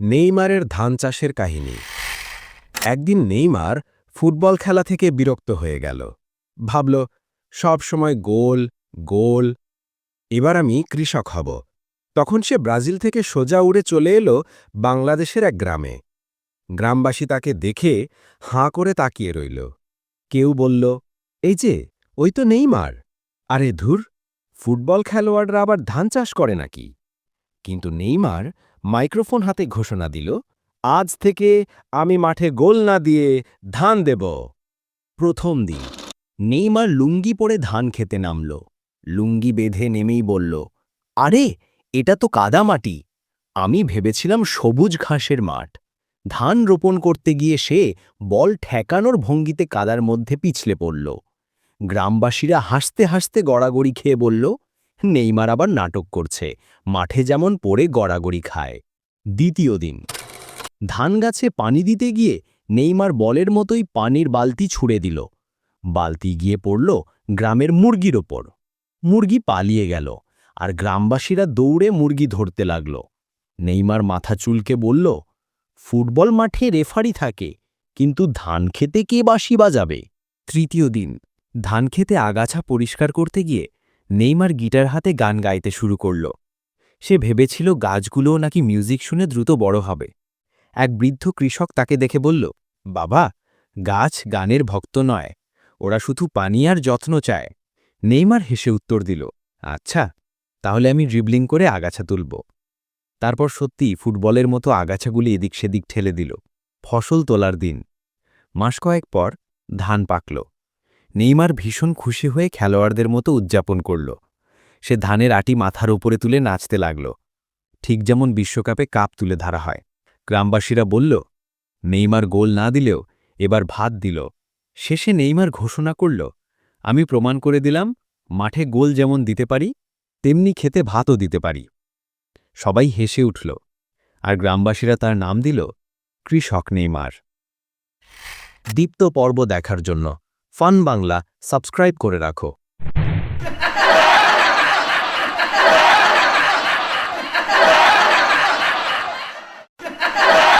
নেইমারের ধান চাষের কাহিনী। একদিন নেইমার ফুটবল খেলা থেকে বিরক্ত হয়ে গেল। ভাবল, সব সময় গোল গোল। এবার আমি কৃষক হব। তখন সে ব্রাজিল থেকে সোজা উড়ে চলে এলো বাংলাদেশের এক গ্রামে। গ্রামবাসী তাকে দেখে হাঁ করে তাকিয়ে রইল। কেউ বলল, এই যে, ওই তো নেইমার। আরে ধুর, ফুটবল খেলোয়াড়রা আবার ধান চাষ করে নাকি? কিন্তু নেইমার মাইক্রোফোন হাতে ঘোষণা দিল, আজ থেকে আমি মাঠে গোল না দিয়ে ধান দেব। প্রথম দিন, নেইমার লুঙ্গি পরে ধান খেতে নামল। লুঙ্গি বেঁধে নেমেই বলল, আরে, এটা তো কাদা মাটি। আমি ভেবেছিলাম সবুজ ঘাসের মাঠ। ধান রোপণ করতে গিয়ে সে বল ঠেকানোর ভঙ্গিতে কাদার মধ্যে পিছলে পড়ল। গ্রামবাসীরা হাসতে হাসতে গড়াগড়ি খেয়ে বলল নেইমার আবার নাটক করছে। মাঠে যেমন পড়ে গড়াগড়ি খায়। দ্বিতীয় দিন। ধান গাছে পানি দিতে গিয়ে নেইমার বলের মতোই পানির বালতি ছুঁড়ে দিল। বালতি গিয়ে পড়ল গ্রামের মুরগির ওপর। মুরগি পালিয়ে গেল আর গ্রামবাসীরা দৌড়ে মুরগি ধরতে লাগল। নেইমার মাথা চুলকে বলল, ফুটবল মাঠে রেফারি থাকে, কিন্তু ধান খেতে কে বাসি বাজাবে? তৃতীয় দিন। ধান খেতে আগাছা পরিষ্কার করতে গিয়ে নেইমার গিটার হাতে গান গাইতে শুরু করল। সে ভেবেছিল গাছগুলোও নাকি মিউজিক শুনে দ্রুত বড় হবে। এক বৃদ্ধ কৃষক তাকে দেখে বলল, বাবা, গাছ গানের ভক্ত নয়, ওরা শুধু পানি আর যত্ন চায়। নেইমার হেসে উত্তর দিল আচ্ছা তাহলে আমি ড্রিবলিং করে আগাছা তুলব। তারপর সত্যি ফুটবলের মতো আগাছাগুলি এদিক সেদিক ঠেলে দিল। ফসল তোলার দিন। মাস কয়েক পর ধান পাকল। নেইমার ভীষণ খুশি হয়ে খেলোয়াড়দের মতো উদযাপন করল। সে ধানের আটি মাথার উপরে তুলে নাচতে লাগল। ঠিক যেমন বিশ্বকাপে কাপ তুলে ধরা হয়। গ্রামবাসীরা বলল, নেইমার গোল না দিলেও এবার ভাত দিল। শেষে নেইমার ঘোষণা করল, আমি প্রমাণ করে দিলাম, মাঠে গোল যেমন দিতে পারি, তেমনি খেতে ভাতও দিতে পারি। সবাই হেসে উঠল, আর গ্রামবাসীরা তার নাম দিল, কৃষক নেইমার। দীপ্ত পর্ব দেখার জন্য। ফান বাংলা সাবস্ক্রাইব করে রাখো।